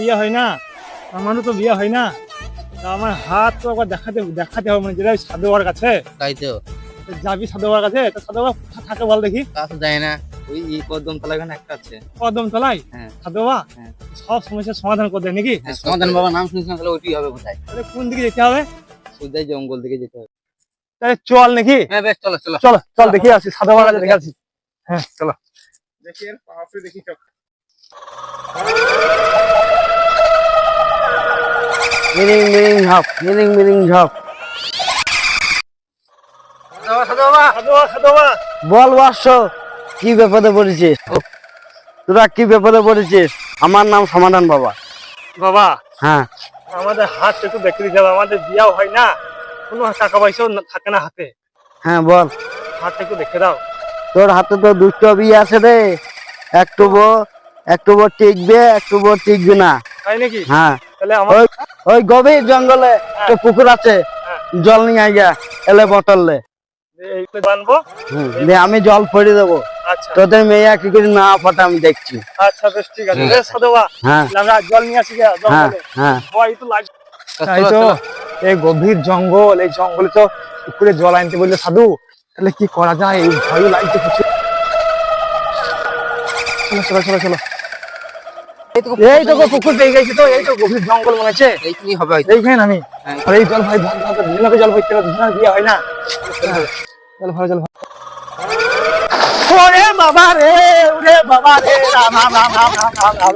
বিয়ে হয় না আমারও তো বিয়ে হয় না। আমার হাত তো একবার দেখাতে দেখাতে হবে মানে যেটা কাছে। তাই তো। যাবি সাধু বাবার কাছে? তো সাধু বাবা কোথায় থাকে বল দেখি। যায় না ওই কদম তলা এখানে একটা আছে। কদম তলাই হ্যাঁ। হ্যাঁ। সব সমস্যার সমাধান করে দেয় নাকি? হ্যাঁ, সমাধান বাবা নাম তাহলে ওইটাই হবে তাহলে কোন দিকে যেতে হবে? সুদাই জঙ্গল দিকে যেতে হবে। তাহলে চল নাকি? হ্যাঁ বেশ চলো চলো। চলো চল দেখি আসি সাধু কাছে দেখে আসি। হ্যাঁ চলো। দেখি এর দেখি মিরিং মিরিং ঝপ মিরিং মিরিং ঝপ। বল বর্ষ কি বিপদে পড়েছিস? তোরা কি বিপদে পড়েছিস? আমার নাম সমাধান বাবা। বাবা হ্যাঁ। আমাদের হাত একটু দেখে দিতে হবে আমাদের বিয়াও হয় না। কোনো টাকা পয়সাও থাকে না হাতে। হ্যাঁ বল। হাত একটু দেখে দাও। তোর হাতে তো দুষ্ট বিয়ে আছে রে। একটু বো একটু বো টিকবে একটু বো টিকবে না। তাই নাকি? হ্যাঁ। তাহলে আমার ওই গভীর জঙ্গলে একটা পুকুর আছে। জল নিয়ে আইগা এলে এইগুলো আমি জল ফড়ি দেবো। আচ্ছা। তোদের মেয়ে কি করে না ফাটা আমি দেখছি। আচ্ছা বেশ ঠিক আছে। হ্যাঁ। জল নিয়ে আসি হ্যাঁ হ্যাঁ। তাই তো এই গভীর জঙ্গল এই জঙ্গলে তো পুকুরে জল আনতে বললে সাধু তাহলে কি করা যায়? এই ভয় লাগছে কিছু। চলো চলো চলো চলো। এই তো পুকুর পেয়ে গেছি তো এই তো গভীর জঙ্গল মনে হচ্ছে। এইখানেই হবে হয়তো। এইখানে আমি। হ্যাঁ। আর এই জল ভাই দুজনকে জল ভাই হবে বিয়ে হয় না। জল ভর জল ভর ওরে বাবা রে ওরে বাবা রে রাম রাম রাম রাম রাম।